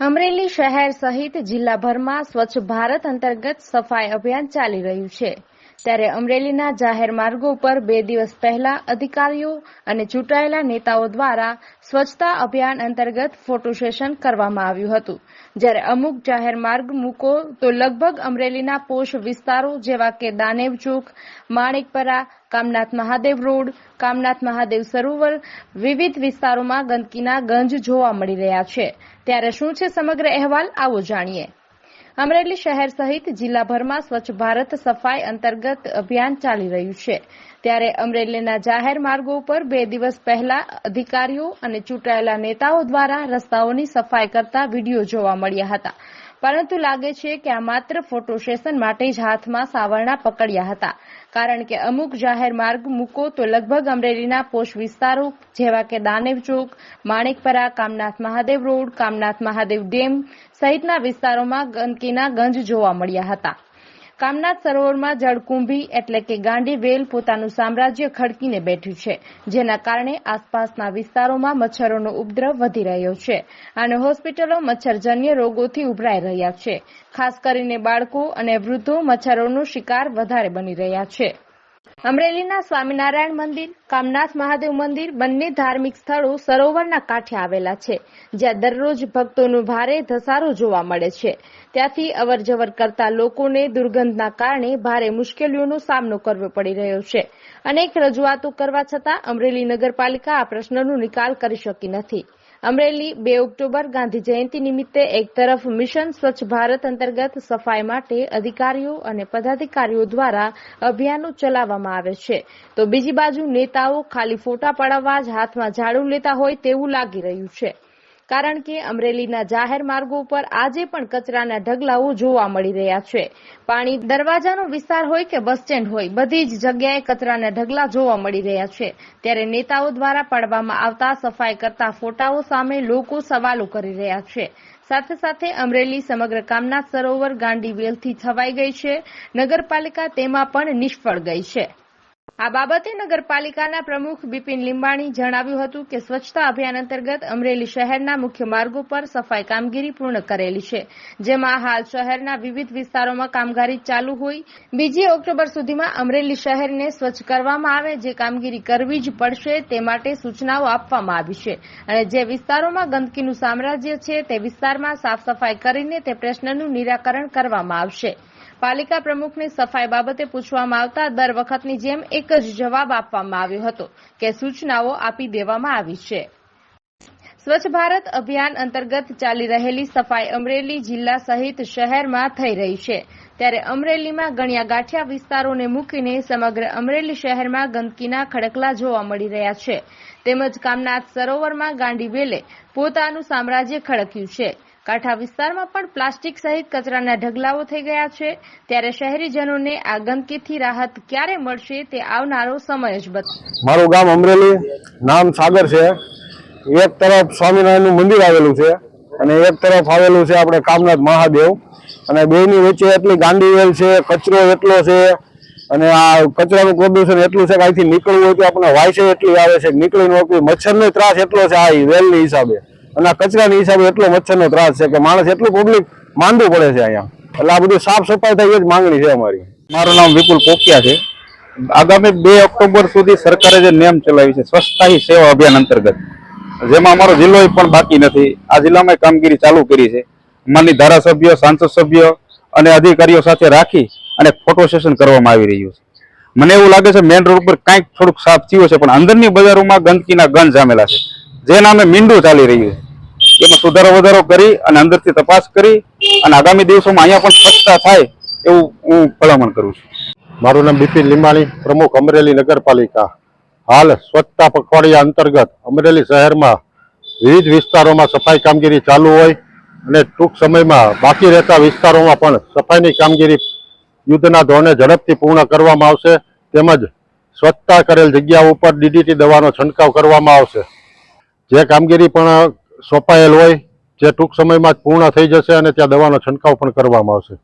અમરેલી શહેર સહિત જિલ્લાભરમાં સ્વચ્છ ભારત અંતર્ગત સફાઈ અભિયાન ચાલી રહ્યું છે. ત્યારે અમરેલીના જાહેર માર્ગો પર બે દિવસ પહેલા અધિકારીઓ અને ચૂંટાયેલા નેતાઓ દ્વારા સ્વચ્છતા અભિયાન અંતર્ગત ફોટો સેશન કરવામાં આવ્યું હતું. જ્યારે અમુક જાહેર માર્ગ મૂકો તો લગભગ અમરેલીના પોષ વિસ્તારો જેવા કે દાનેવ ચોક, માણેકપરા, કામનાથ મહાદેવ રોડ, કામનાથ મહાદેવ સરોવર વિવિધ વિસ્તારોમાં ગંદકીના ગંજ જોવા મળી રહ્યા છે. ત્યારે શું છે સમગ્ર અહેવાલ? આવો જાણીએ. અમરેલી શહેર સહિત જિલ્લાભરમાં સ્વચ્છ ભારત સફાઈ અંતર્ગત અભિયાન ચાલી રહ્યું છે. ત્યારે અમરેલીના જાહેર માર્ગો ઉપર બે દિવસ પહેલા અધિકારીઓ અને ચૂંટાયેલા નેતાઓ દ્વારા રસ્તાઓની સફાઈ કરતા વીડિયો જોવા મળ્યા હતા. પરંતુ લાગે છે કે આ માત્ર ફોટો સેશન માટે જ હાથમાં સાવરણા પકડ્યા હતા. કારણ કે અમુક જાહેર માર્ગ મૂકો તો લગભગ અમરેલીના પોષ વિસ્તારો જેવા કે દાનેવ ચોક, માણેકપરા, કામનાથ મહાદેવ રોડ, કામનાથ મહાદેવ ડેમ સહિતના વિસ્તારોમાં ગંદકીના ગંજ જોવા મળ્યા હતા. કામનાથ સરોવરમાં જળકુંભી એટલે કે ગાંડી વેલ પોતાનું સામ્રાજ્ય ખડકીને બેઠ્યું છે, જેના કારણે આસપાસના વિસ્તારોમાં મચ્છરોનો ઉપદ્રવ વધી રહ્યો છે અને હોસ્પિટલો મચ્છરજન્ય રોગોથી ઉભરાઈ રહ્યા છે. ખાસ કરીને બાળકો અને વૃદ્ધો મચ્છરોનો શિકાર વધારે બની રહ્યા છે. અમરેલીના સ્વામિનારાયણ મંદિર, કામનાથ મહાદેવ મંદિર બંને ધાર્મિક સ્થળો સરોવરના કાંઠે આવેલા છે, જ્યાં દરરોજ ભક્તોનો ભારે ધસારો જોવા મળે છે. ત્યાંથી અવરજવર કરતા લોકોને દુર્ગંધના કારણે ભારે મુશ્કેલીઓનો સામનો કરવો પડી રહ્યો છે. અનેક રજૂઆતો કરવા છતાં અમરેલી નગરપાલિકા આ પ્રશ્નનો નિકાલ કરી શકી નથી. અમરેલી બે ઓક્ટોબર ગાંધી જયંતિ નિમિત્તે એક તરફ મિશન સ્વચ્છ ભારત અંતર્ગત સફાઈ માટે અધિકારીઓ અને પદાધિકારીઓ દ્વારા અભિયાનો ચલાવવામાં આવે છે. તો બીજી બાજુ નેતાઓ ખાલી ફોટા પડાવવા જ હાથમાં ઝાડુ લેતા હોય તેવું લાગી રહ્યું છે. કારણ કે અમરેલીના જાહેર માર્ગો પર આજે પણ કચરાના ઢગલાઓ જોવા મળી રહ્યા છે. પાણી દરવાજાનો વિસ્તાર હોય કે બસ સ્ટેન્ડ હોય, બધી જ જગ્યાએ કચરાના ઢગલા જોવા મળી રહ્યા છે. ત્યારે નેતાઓ દ્વારા પાડવામાં આવતા સફાઈ કરતા ફોટાઓ સામે લોકો સવાલો કરી રહ્યા છે. સાથે સાથે અમરેલી સમગ્ર કામનાથ સરોવર ગાંડી વેલથી છવાઈ ગઈ છે. નગરપાલિકા તેમાં પણ નિષ્ફળ ગઈ છે. આ બાબતે નગરપાલિકાના પ્રમુખ બિપિન લીંબાણી જણાવ્યું હતું કે સ્વચ્છતા અભિયાન અંતર્ગત અમરેલી શહેરના મુખ્ય માર્ગો પર સફાઈ કામગીરી પૂર્ણ કરેલી છે. જેમાં હાલ શહેરના વિવિધ વિસ્તારોમાં કામગીરી ચાલુ હોય. બીજી ઓક્ટોબર સુધીમાં અમરેલી શહેરને સ્વચ્છ કરવામાં આવે, જે કામગીરી કરવી જ પડશે તે માટે સૂચનાઓ આપવામાં આવી છે. અને જે વિસ્તારોમાં ગંદકીનું સામ્રાજ્ય છે તે વિસ્તારમાં સાફ સફાઈ કરીને તે પ્રશ્નનું નિરાકરણ કરવામાં આવશે. પાલિકા પ્રમુખને સફાઈ બાબતે પૂછવામાં આવતા દર વખતની જેમ એક જ જવાબ આપવામાં આવ્યો હતો કે સૂચનાઓ આપી દેવામાં આવી છે. સ્વચ્છ ભારત અભિયાન અંતર્ગત ચાલી રહેલી સફાઈ અમરેલી જિલ્લા સહિત શહેરમાં થઈ રહી છે. ત્યારે અમરેલીમાં ગણ્યા ગાંઠિયા વિસ્તારોને મૂકીને સમગ્ર અમરેલી શહેરમાં ગંદકીના ખડકલા જોવા મળી રહ્યા છે. તેમજ કામનાથ સરોવરમાં ગાંડી વેલે પોતાનું સામ્રાજ્ય ખડક્યું છે. કાંઠા વિસ્તારમાં પણ પ્લાસ્ટિક સહિત કચરાના ઢગલાઓ થઈ ગયા છે. ત્યારે શહેરીજનોને આ ગંદકીથી રાહત ક્યારે મળશે તે આવનારો સમય જ બતાવશે મારું ગામ અમરેલી, નામ સાગર છે. એક તરફ સ્વામિનારાયણનું મંદિર આવેલું છે અને એક તરફ આવેલું છે આપણે કામનાથ મહાદેવ. અને બેની વચ્ચે એટલી ગાંડીવેલ છે, કચરો એટલો છે, અને આ કચરાનું પ્રદૂષણ એટલું છે કે અહીંથી નીકળવું હોય તો આપણે વાયસે એટલી આવે છે નીકળી નોકરી મચ્છરનો ત્રાસ એટલો છે આ વેલની હિસાબે. અને આ કચરાની હિસાબે એટલો મચ્છરનો ત્રાસ છે કે માણસ એટલું પબ્લિક માંદું પડે છે અહીંયા. એટલે આ બધું સાફ સફાઈ થાય એ જ માંગણી છે અમારી. મારું નામ વિપુલ પોકિયા છે. આગામી બે ઓક્ટોબર સુધી સરકારે જે નેમ ચલાવી છે સ્વચ્છતા સેવા અભિયાન અંતર્ગત. જેમાં અમારો જિલ્લો પણ બાકી નથી. આ જિલ્લામાં કામગીરી ચાલુ કરી છે. માની ધારાસભ્યો, સાંસદ સભ્યો અને અધિકારીઓ સાથે રાખી અને ફોટો સેશન કરવામાં આવી રહ્યું છે. મને એવું લાગે છે મેઇન રોડ ઉપર કાંઈક થોડુંક સાફ થયું છે પણ અંદરની બજારોમાં ગંદકીના ગંધ જામેલા છે. જે નામે મીંડું ચાલી રહ્યું છે. એમાં સુધારો વધારો કરી અને અંદરથી તપાસ કરી અને આગામી દિવસોમાં અહીંયા પણ સ્વચ્છતા થાય એવું હું ભલામણ કરું છું. મારું નામ બિપિન લીંબાણી, પ્રમુખ અમરેલી નગરપાલિકા. હાલ સ્વચ્છતા પખવાડિયા અંતર્ગત અમરેલી શહેરમાં વિવિધ વિસ્તારોમાં સફાઈ કામગીરી ચાલુ હોય અને ટૂંક સમયમાં બાકી રહેતા વિસ્તારોમાં પણ સફાઈની કામગીરી યુદ્ધના ધોરણે ઝડપથી પૂર્ણ કરવામાં આવશે. તેમજ સ્વચ્છતા કરેલ જગ્યા ઉપર ડીડીટી દવાનો છંટકાવ કરવામાં આવશે. જે કામગીરી પણ સોંપાયેલ હોય, જે ટૂંક સમયમાં જ પૂર્ણ થઈ જશે અને ત્યાં દવાનો છંટકાવ પણ કરવામાં આવશે.